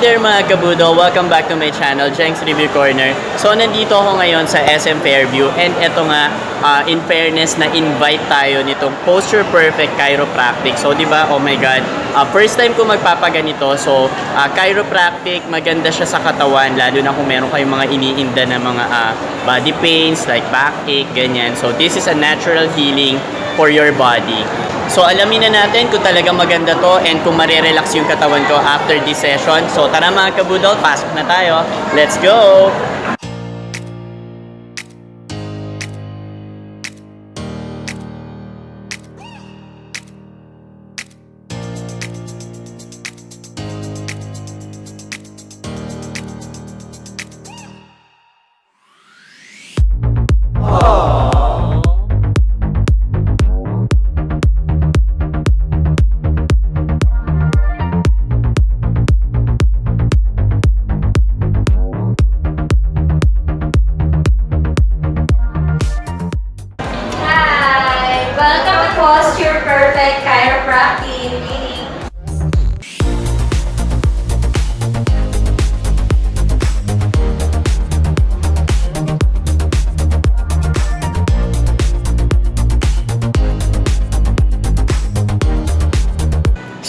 there mga kabudo! Welcome back to my channel, Jenks Review Corner. So nandito ako ngayon sa SM Fairview and eto nga, ah, in fairness na invite tayo nitong Posture Perfect Chiropractic. So di ba, oh my god, ah, first time ko magpapaganito. So ah, chiropractic, maganda siya sa katawan lalo na kung meron kayong mga iniinda na mga ah, body pains like backache, ganyan. So this is a natural healing for your body. So alamin na natin kung talagang maganda to and kung marirelax yung katawan ko after this session. So tara mga kabudol, pasok na tayo. Let's go!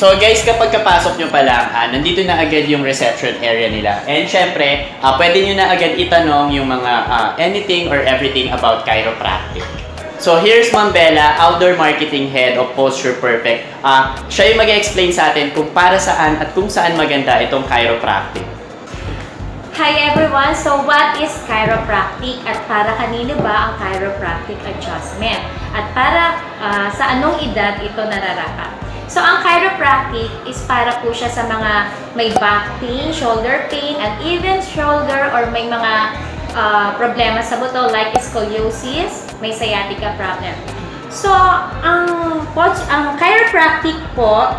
So guys, kapag kapasok nyo pa lang, ah, nandito na agad yung reception area nila. And syempre, ah, pwede nyo na agad itanong yung mga ah, anything or everything about chiropractic. So here's Ma'am Bella, Outdoor Marketing Head of Posture Perfect. Ah, siya yung mag-explain sa atin kung para saan at kung saan maganda itong chiropractic. Hi everyone! So what is chiropractic at para kanino ba ang chiropractic adjustment? At para ah, sa anong edad ito nararapat? So ang chiropractic is para po siya sa mga may back pain, shoulder pain, and even shoulder or may mga ah, problema sa buto like scoliosis, may sciatica problem. So ang pos- ang chiropractic po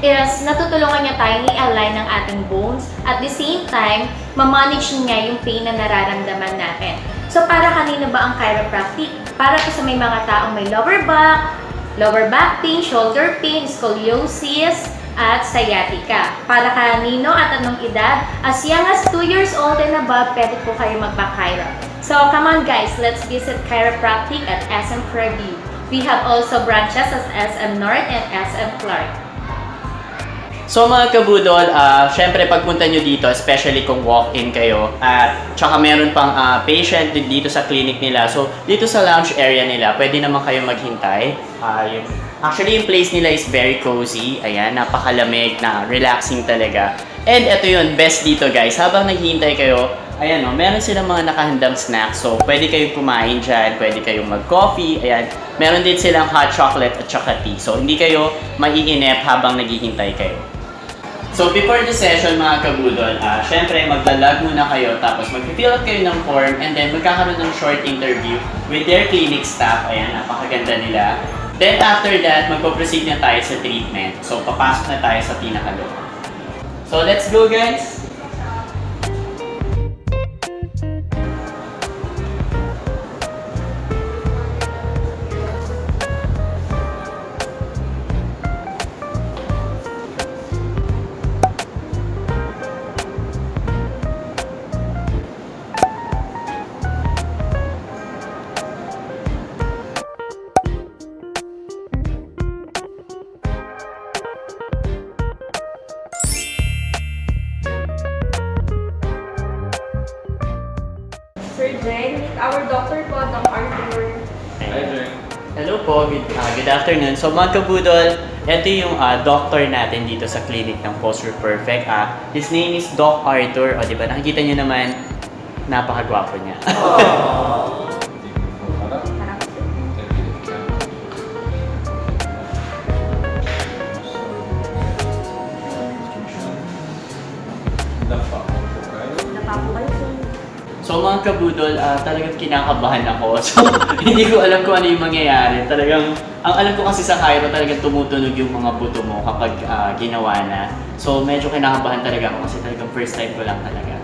is natutulungan niya tayong i-align ng ating bones. At the same time, mamanage niya yung pain na nararamdaman natin. So, para kanino ba ang chiropractic? Para po sa may mga taong may lower back, lower back pain, shoulder pain, scoliosis, at sciatica. Para kanino at anong edad? As young as 2 years old and above, pwede po kayo magpa-chiro. So, come on guys, let's visit chiropractic at SM Fairview. We have also branches as SM North and SM Clark. So mga kabudol, ah syempre pagpunta nyo dito, especially kung walk-in kayo, at tsaka meron pang ah, patient dito sa clinic nila. So dito sa lounge area nila, pwede naman kayo maghintay. Ah, yung, actually yung place nila is very cozy. Ayan, napakalamig, na relaxing talaga. And ito yun, best dito guys, habang naghihintay kayo, ayan o, meron silang mga nakahandang snacks. So pwede kayong kumain dyan, pwede kayong mag-coffee, ayan. Meron din silang hot chocolate at tsaka tea. So hindi kayo maiinip habang naghihintay kayo. So before the session mga kabudol, ah syempre maglalag muna kayo tapos mag-fill out kayo ng form and then magkakaroon ng short interview with their clinic staff. Ayan, napakaganda nila. Then after that, magpo-proceed na tayo sa treatment. So papasok na tayo sa pinakaloob. So let's go guys! Jen, meet our doctor po, Dr. Arthur. Hello po, good, ah, good afternoon. So mga kabudol, ito yung ah, doctor natin dito sa clinic ng Posture Perfect. Ah, his name is Doc Arthur. O di ba nakikita niyo naman, napakagwapo niya. So mga kabudol, ah, talagang kinakabahan ako. So hindi ko alam kung ano yung mangyayari. Talagang, ang alam ko kasi sa Cairo, talagang tumutunog yung mga buto mo kapag ah, ginawa na. So medyo kinakabahan talaga ako kasi talagang first time ko lang talaga.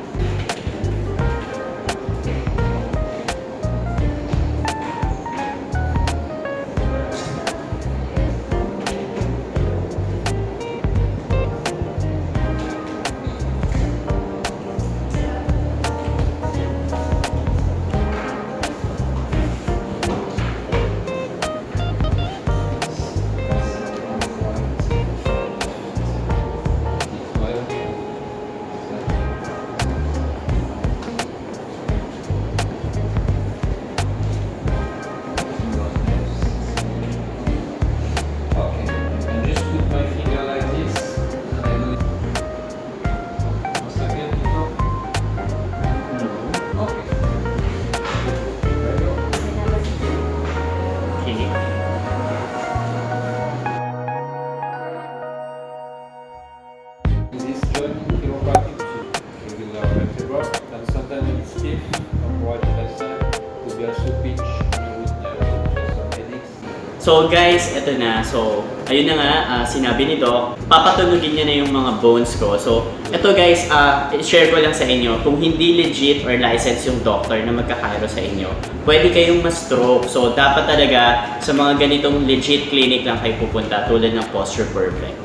So guys, eto na. So, ayun na nga, ah, sinabi ni Doc, papatunugin niya na yung mga bones ko. So, eto guys, ah, share ko lang sa inyo, kung hindi legit or license yung doctor na magkakairo sa inyo, pwede kayong ma-stroke. So, dapat talaga sa mga ganitong legit clinic lang kayo pupunta tulad ng Posture Perfect.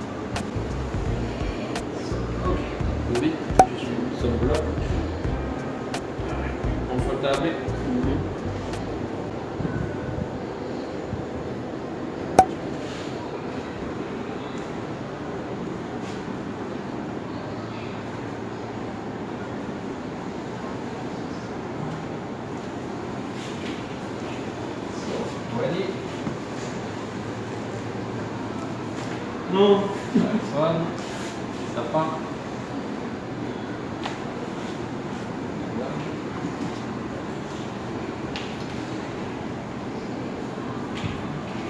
Tubig. One. Tapak.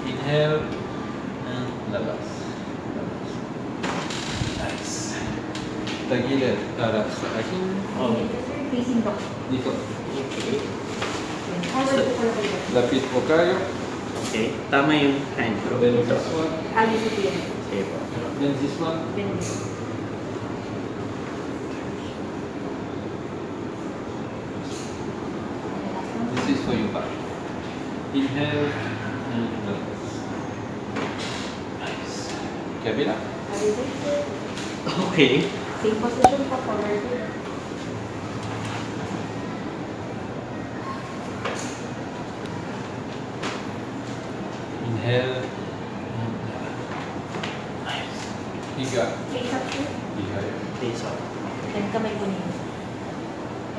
Inhale and labas. Labas. Nice. Tagilid. Harap sa akin. Okay. Facing dock. Dito. Okay. Lapit po kayo. Okay. Tama yung hand. Then this one. Okay po. Then this one. Then, This is for you back. Inhale and labas. Nice. Kabila. Okay. Same position pa forward. Then kamay ko niyo.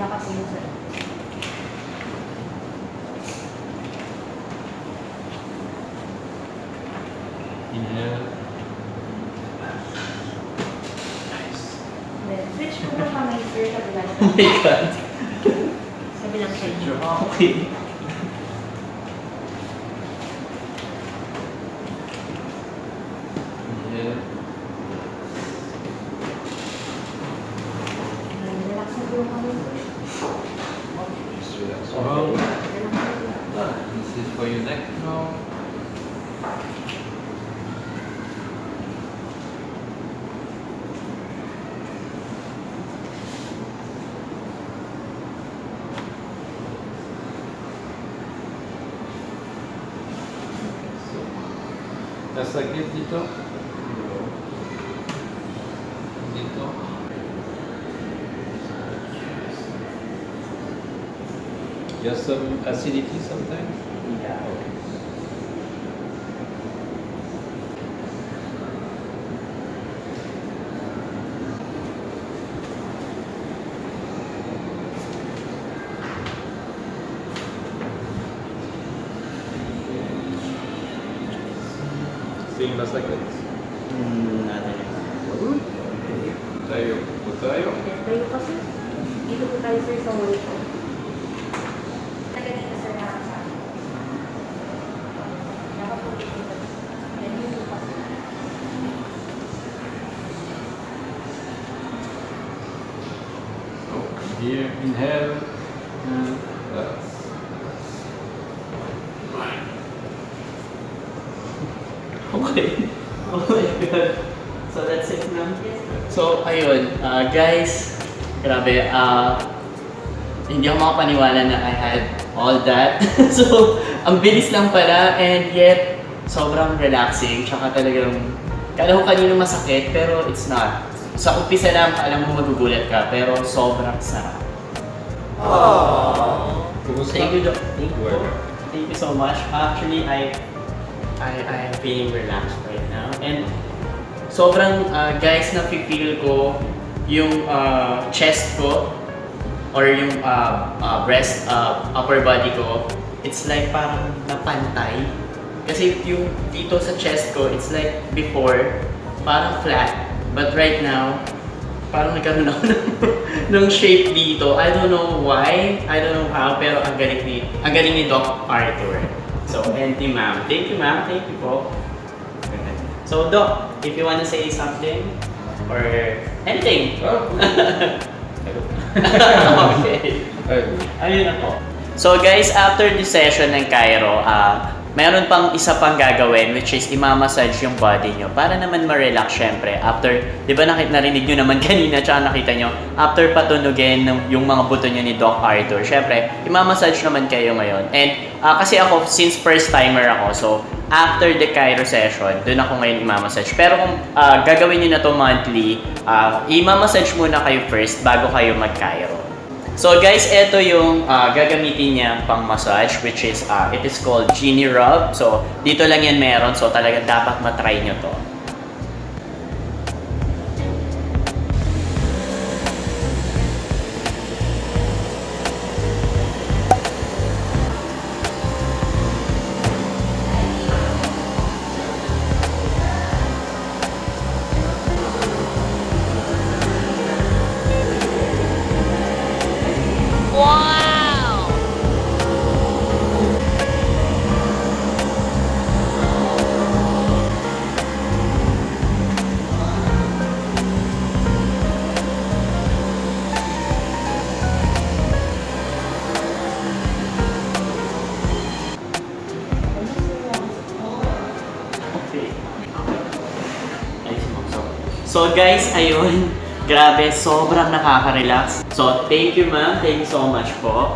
Yakap ko yun sir. Inhale. Nice. Then switch ko pa kamay sir sa bilang. Oh my God. Sa bilang sa inyo. Okay. Inhale. Relax na po yung kamay sir. Just relax. Wow. Relax na po. Done. This is for your neck now. Nasakit dito? Dito? You have some acidity sometimes? Yeah. Same masakit? Hmm, natin. Tayo po tayo. Tayo pa sir. Dito po tayo sir sa wall ko. Taga dito sir na sa Yakap po dito. Then dito pa sir. So, here, inhale and relax. Okay. Oh my God. So that's it na. So ayun, uh, guys, grabe, uh, hindi ako makapaniwala na I had all that. so, ang bilis lang pala and yet, sobrang relaxing. Tsaka talagang, kala ko kanina masakit, pero it's not. Sa umpisa lang, alam mo magugulat ka, pero sobrang sarap. Kumusta? Thank you, Doc. Thank you. Thank you so much. Actually, I I I am feeling relaxed right now. And sobrang uh, guys na feel ko yung uh, chest ko or yung uh, uh, breast uh, upper body ko it's like parang napantay kasi yung dito sa chest ko it's like before parang flat but right now parang nagkaroon ako ng, ng shape dito. I don't know why, I don't know how, pero ang galing ni, ang galing ni Doc Arthur. So, and ni ma'am. Thank you ma'am, thank you po. So, Doc, if you wanna say something, or anything. Oh. okay. Ayun. Ayun ako. So guys, after the session ng Cairo, ah meron pang isa pang gagawin which is imamassage yung body nyo para naman ma-relax syempre after, di ba nakit narinig nyo naman kanina tsaka nakita nyo, after patunugin ng, yung mga buto nyo ni Doc Arthur, syempre, imamassage naman kayo ngayon. And ah, kasi ako, since first timer ako, so after the Cairo session, doon ako ngayon imamassage. Pero kung ah, gagawin nyo na to monthly, ah, imamassage muna kayo first bago kayo mag-Cairo. So guys, ito yung ah, gagamitin niya pang massage which is, ah, it is called Genie Rub. So dito lang yan meron so talaga dapat matry nyo to. So guys, ayun. Grabe, sobrang nakaka-relax. So, thank you ma'am. Thank you so much po.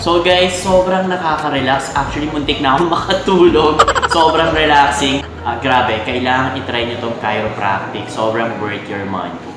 So guys, sobrang nakaka-relax. Actually, muntik na akong makatulog. Sobrang relaxing. Ah, grabe, kailangan itry nyo tong chiropractic. Sobrang worth your money.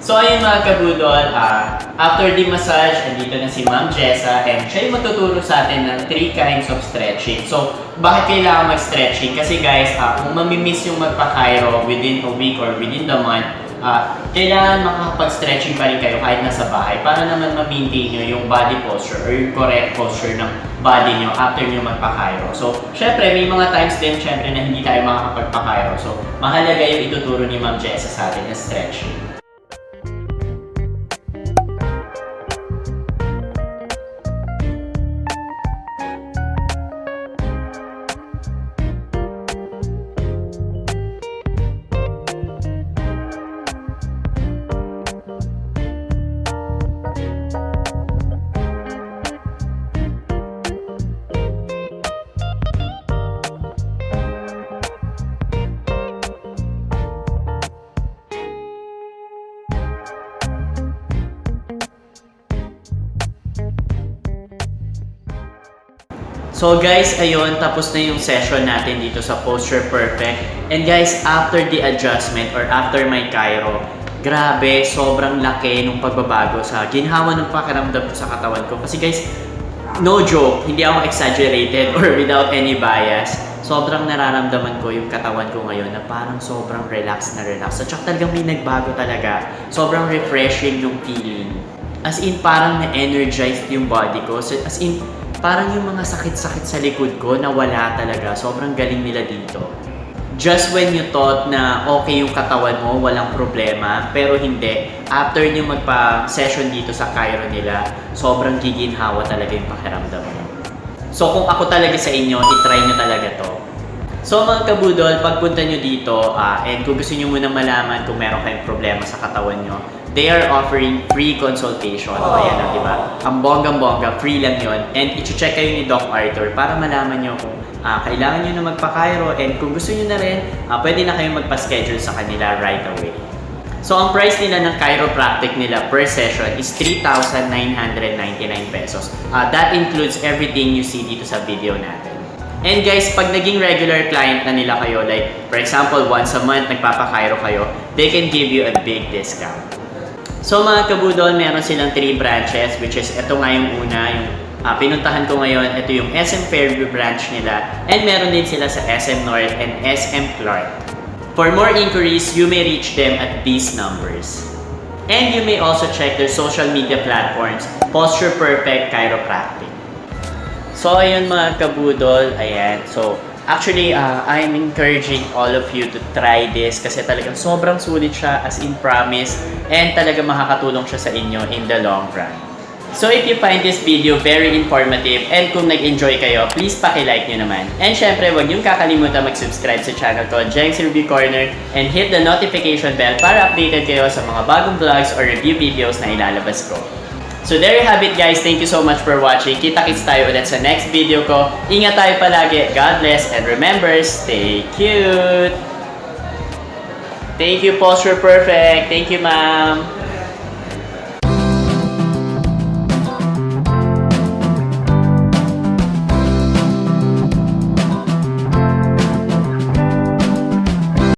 So ayun mga kabudol, ah, after the massage, andito na si Ma'am Jessa and siya yung matuturo sa atin ng three kinds of stretching. So, bakit kailangan mag-stretching? Kasi guys, ah, kung mamimiss yung magpa-Cairo within a week or within the month, ah, kailangan makakapag-stretching pa rin kayo kahit nasa bahay para naman ma-maintain nyo yung body posture or yung correct posture ng body nyo after nyo magpa-Cairo. So, syempre, may mga times din syempre na hindi tayo makakapagpa-Cairo. So, mahalaga yung ituturo ni Ma'am Jessa sa atin na stretching. So guys, ayun, tapos na yung session natin dito sa Posture Perfect. And guys, after the adjustment or after my Cairo, grabe, sobrang laki nung pagbabago sa ginhawa ng pakiramdam ko sa katawan ko. Kasi guys, no joke, hindi ako exaggerated or without any bias. Sobrang nararamdaman ko yung katawan ko ngayon na parang sobrang relax na relax. At saka talagang may nagbago talaga. Sobrang refreshing yung feeling. As in, parang na-energized yung body ko. So, as in, parang yung mga sakit-sakit sa likod ko na wala talaga. Sobrang galing nila dito. Just when you thought na okay yung katawan mo, walang problema, pero hindi. After nyo magpa-session dito sa Cairo nila, sobrang giginhawa talaga yung pakiramdam mo. So kung ako talaga sa inyo, itry nyo talaga to. So mga kabudol, pagpunta nyo dito, ah, and kung gusto nyo muna malaman kung meron kayong problema sa katawan nyo, they are offering free consultation. O ayan na, di ba? Ang bonggang-bongga, free lang yon And i-check kayo ni Doc Arthur para malaman nyo kung ah, kailangan nyo na magpa-Cairo and kung gusto nyo na rin, ah, pwede na kayong magpa-schedule sa kanila right away. So, ang price nila ng chiropractic nila per session is 3,999 pesos. Ah, that includes everything you see dito sa video natin. And guys, pag naging regular client na nila kayo, like for example, once a month nagpapa-Cairo kayo, they can give you a big discount. So mga kabudol, meron silang three branches which is ito nga yung una, yung ah, pinuntahan ko ngayon, ito yung SM Fairview branch nila and meron din sila sa SM North and SM Clark. For more inquiries, you may reach them at these numbers. And you may also check their social media platforms, Posture Perfect Chiropractic. So, ayun mga kabudol, ayan. So, actually, uh, I'm encouraging all of you to try this kasi talagang sobrang sulit siya as in promise and talagang makakatulong siya sa inyo in the long run. So if you find this video very informative and kung nag-enjoy kayo, please paki-like nyo naman. And syempre, huwag niyong kakalimutan mag-subscribe sa channel ko, Jenks Review Corner, and hit the notification bell para updated kayo sa mga bagong vlogs or review videos na ilalabas ko. So there you have it guys. Thank you so much for watching. Kita-kits tayo ulit sa next video ko. Ingat tayo palagi. God bless and remember, stay cute! Thank you, Posture Perfect. Thank you, ma'am.